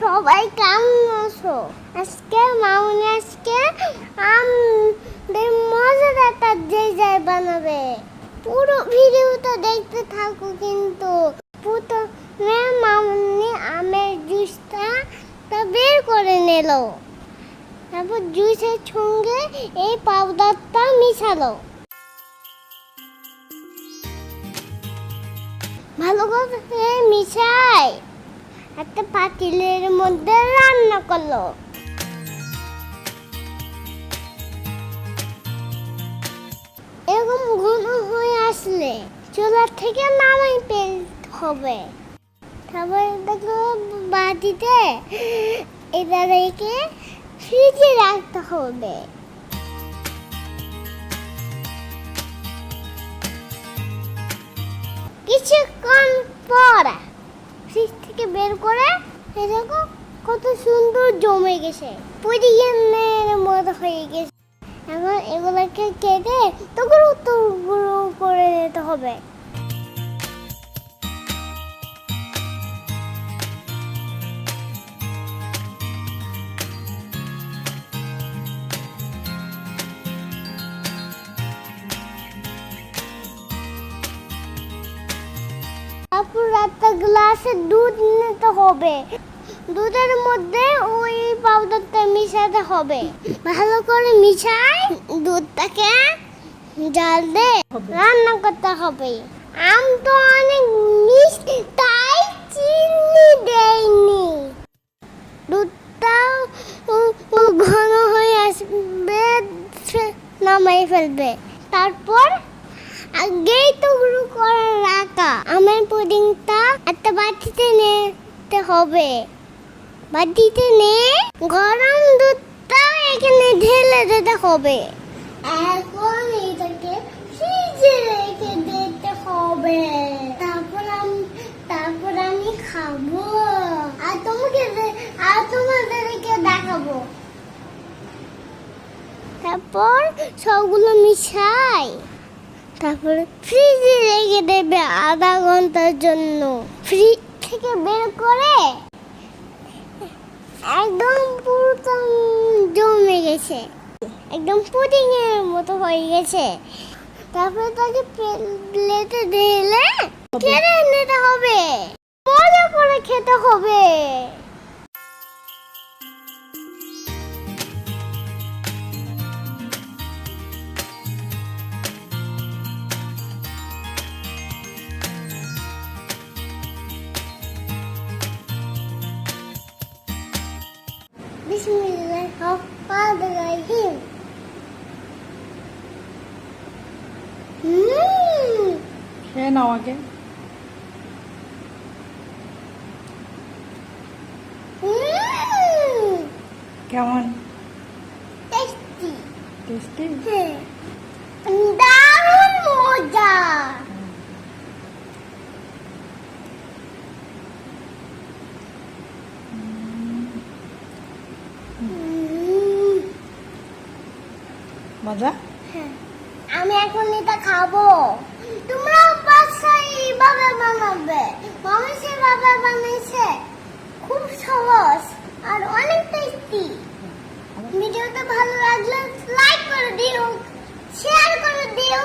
সবাই কেমন আছো? আজকে মামনি, আজকে আমাদের মজার একটা যে যায় বানাবে। পুরো ভিডিওটা দেখতে থাকো কিন্তু। প্রথমে মামনি আমের জুসটা তা বের করে নিল। তারপর জুসের সঙ্গে এই পাউডারটা মিশালো। ভালো করে মিশাই একটা পাতিলের মধ্যে রান্না করল। এরকম ঘন হয়ে আসলে চুলার থেকে নামাই ফেলতে হবে। তারপর এটাকে বাটিতে এটা রেখে ফ্রিজে রাখতে হবে। কিছুক্ষণ পর ফ্রিজ থেকে বের করে এই দেখো, কত সুন্দর জমে গেছে। পুডিংয়ের মতো হয়ে গেছে। এখন এগুলোকে কেটে তো টুকরো করে নিতে হবে। গ্লাসে দুধ নিতে হবে। দুধের মধ্যে ওই পাউডারটা মিশাতে হবে। ভালো করে মিশাই দুধটাকে জাল দিয়ে রান্না করতে হবে। আম তো অনেক মিষ্টি, তাই চিনি দেয়নি দুধটা ঘন হয়ে আসবে নামাই ফেলবে। তারপর আগেই তো গুঁড়ো করে রাখা। আমের পুডিংটা একটা বাটিতে নিতে হবে। বাটিতে নিয়ে গরম দুধটা এখানে ঢেলে দিতে হবে। এখন এটাকে ফ্রিজে রেখে দিতে হবে। তারপর আমি তারপর আমি খাব। আর তোমাকে আর তোমাদেরকে দেখাবো। তারপর সবগুলো মিশাই। তারপরে ফ্রিজে রেখে দেবে আধা ঘণ্টার জন্য। ফ্রিজ থেকে বের করে একদম পুরো জমে গেছে। একদম পুডিং এর মতো হয়ে গেছে। তারপরে তাকে প্লেটে ঢেলে কেড়ে নিতে হবে। মজা করে খেতে হবে। Bismillahirrahmanirrahim. Mmm, খেয়ে নাও আগে mmm, কেমন tasty. টেস্টি হ্যাঁ, দারুণ মজা মজা? হ্যাঁ, আমি এখন এটা খাব। তোমরা বাসায় এইভাবে বানাবে। মামি সেভাবে বানিয়েছে খুব সহজ আর অনেক টেস্টি ভিডিওটা ভালো লাগলে লাইক করে দিও শেয়ার করে দিও।